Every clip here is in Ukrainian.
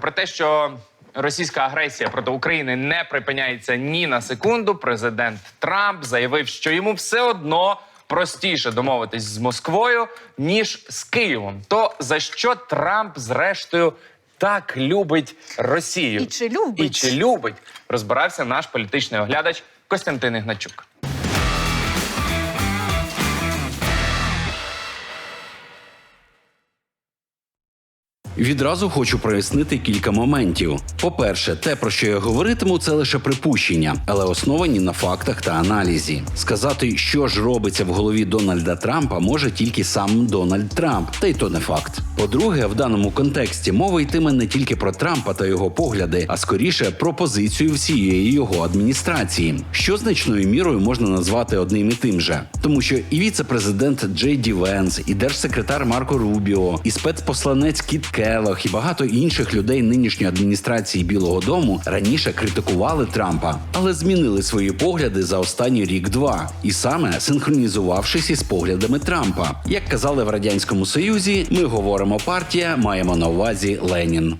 Про те, що російська агресія проти України не припиняється ні на секунду. Президент Трамп заявив, що йому все одно простіше домовитись з Москвою ніж з Києвом. То за що Трамп зрештою так любить Росію? І чи любить? І чи любить? Розбирався наш політичний оглядач Костянтин Ігначук. Відразу хочу прояснити кілька моментів. По-перше, те, про що я говоритиму, це лише припущення, але основані на фактах та аналізі. Сказати, що ж робиться в голові Дональда Трампа, може тільки сам Дональд Трамп, та й то не факт. По-друге, в даному контексті мова йтиме не тільки про Трампа та його погляди, а скоріше про позицію всієї його адміністрації, що значною мірою можна назвати одним і тим же, тому що і віце-президент Джей Ді Венс, і держсекретар Марко Рубіо, і спецпосланець Кіт Келлох, і багато інших людей нинішньої адміністрації Білого Дому раніше критикували Трампа, але змінили свої погляди за останній рік-два, і саме синхронізувавшись із поглядами Трампа. Як казали в радянському союзі, ми говоримо партія, маємо на увазі Ленін.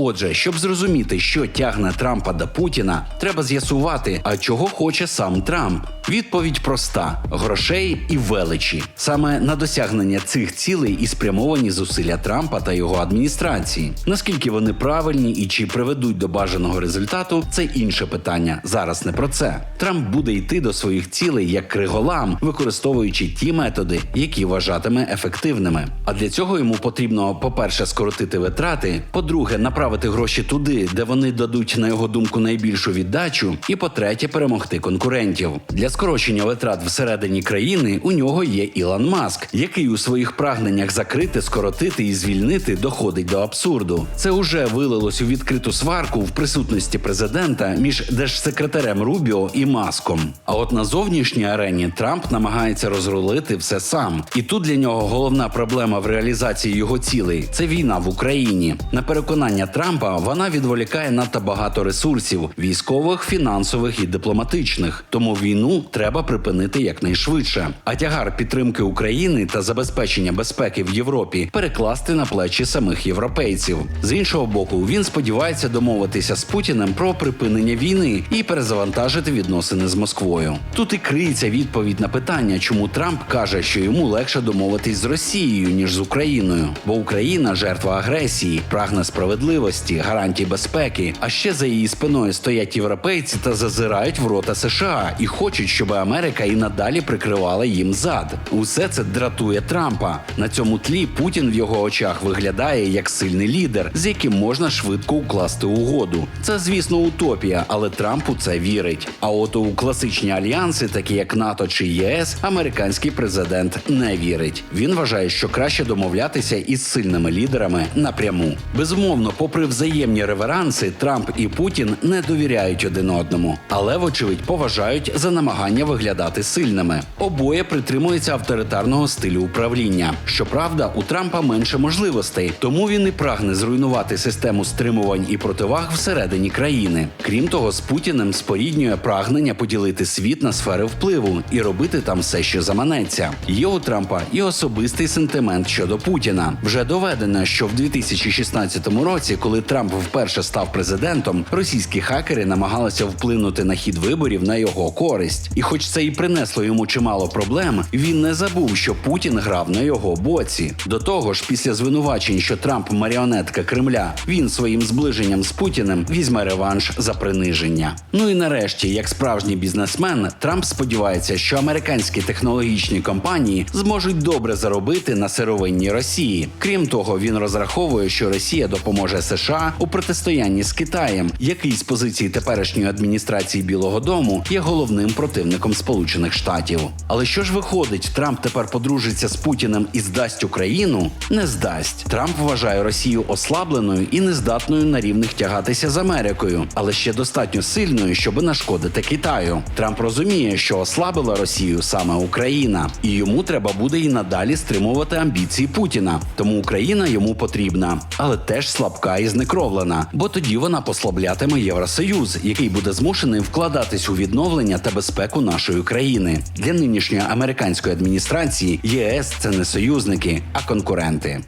Отже, щоб зрозуміти, що тягне Трампа до Путіна, треба з'ясувати, а чого хоче сам Трамп. Відповідь проста: грошей і величі. Саме на досягнення цих цілей і спрямовані зусилля Трампа та його адміністрації. Наскільки вони правильні і чи приведуть до бажаного результату, це інше питання. Зараз не про це. Трамп буде йти до своїх цілей як криголам, використовуючи ті методи, які вважатиме ефективними. А для цього йому потрібно, по-перше, скоротити витрати, по-друге, направити гроші туди, де вони дадуть, на його думку, найбільшу віддачу, і по-третє, перемогти конкурентів. Для скорочення витрат всередині країни у нього є Ілон Маск, який у своїх прагненнях закрити, скоротити і звільнити доходить до абсурду. Це уже вилилось у відкриту сварку в присутності президента між держсекретарем Рубіо і Маском. А от на зовнішній арені Трамп намагається розрулити все сам. І тут для нього головна проблема в реалізації його цілей це війна в Україні. На переконання Трампа вона відволікає надто багато ресурсів військових, фінансових і дипломатичних. Тому війну треба припинити якнайшвидше. А тягар підтримки України та забезпечення безпеки в Європі перекласти на плечі самих європейців. З іншого боку, він сподівається домовитися з Путіним про припинення війни і перезавантажити відносини з Москвою. Тут і криється відповідь на питання, чому Трамп каже, що йому легше домовитись з Росією ніж з Україною, бо Україна жертва агресії, прагне справедливості, гарантій безпеки. А ще за її спиною стоять європейці та зазирають в рота США і хочуть, щоб Америка і надалі прикривала їм зад. Усе це дратує Трампа. На цьому тлі Путін в його очах виглядає як сильний лідер, з яким можна швидко укласти угоду. Це, звісно, утопія, але Трамп у це вірить. А от у класичні альянси, такі як НАТО чи ЄС, американський президент не вірить. Він вважає, що краще домовлятися із сильними лідерами напряму. Безумовно, попри взаємні реверанси, Трамп і Путін не довіряють один одному, але вочевидь поважають за намагання виглядати сильними. Обоє притримуються авторитарного стилю управління. Щоправда, у Трампа менше можливостей, тому він і прагне зруйнувати систему стримувань і противаг всередині країни. Крім того, з Путіним споріднює прагнення поділити світ на сфери впливу і робити там все, що заманеться. Є у Трампа і особистий сентимент щодо Путіна. Вже доведено, що в 2016 році, коли Трамп вперше став президентом, російські хакери намагалися вплинути на хід виборів на його користь. І, хоч це і принесло йому чимало проблем, він не забув, що Путін грав на його боці. До того ж, після звинувачень, що Трамп маріонетка Кремля, він своїм зближенням з Путіним візьме реванш за приниження. Ну і нарешті, як справжній бізнесмен, Трамп сподівається, що американські технологічні компанії зможуть добре заробити на сировинній Росії. Крім того, він розраховує, що Росія допоможе США у протистоянні з Китаєм, який з позиції теперішньої адміністрації Білого Дому є головним противником Сполучених Штатів. Але що ж виходить, Трамп тепер подружиться з Путіним і здасть Україну? Не здасть. Трамп вважає Росію ослабленою і нездатною на рівних тягатися з Америкою, але ще достатньо сильною, щоб нашкодити Китаю. Трамп розуміє, що ослабила Росію саме Україна, і йому треба буде і надалі стримувати амбіції Путіна. Тому Україна йому потрібна, але теж слабка і знекровлена, бо тоді вона послаблятиме Євросоюз, який буде змушений вкладатись у відновлення та безпеку нашої країни. Для нинішньої американської адміністрації ЄС це не союзники, а конкуренти.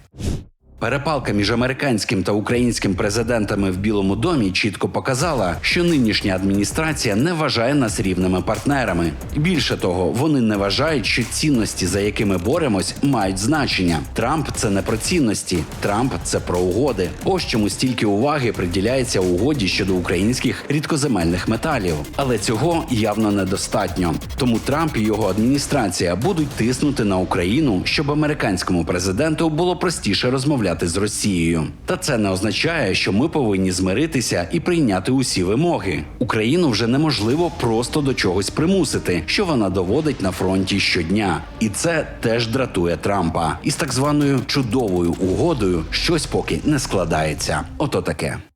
Перепалка між американським та українським президентами в Білому домі чітко показала, що нинішня адміністрація не вважає нас рівними партнерами. Більше того, вони не вважають, що цінності, за якими боремось, мають значення. Трамп це не про цінності, Трамп це про угоди. Ось чому стільки уваги приділяється угоді щодо українських рідкоземельних металів. Але цього явно недостатньо. Тому Трамп і його адміністрація будуть тиснути на Україну, щоб американському президенту було простіше розмовляти з Росією. Та це не означає, що ми повинні змиритися і прийняти усі вимоги. Україну вже неможливо просто до чогось примусити, що вона доводить на фронті щодня. І це теж дратує Трампа. Із так званою чудовою угодою щось поки не складається. Ото таке.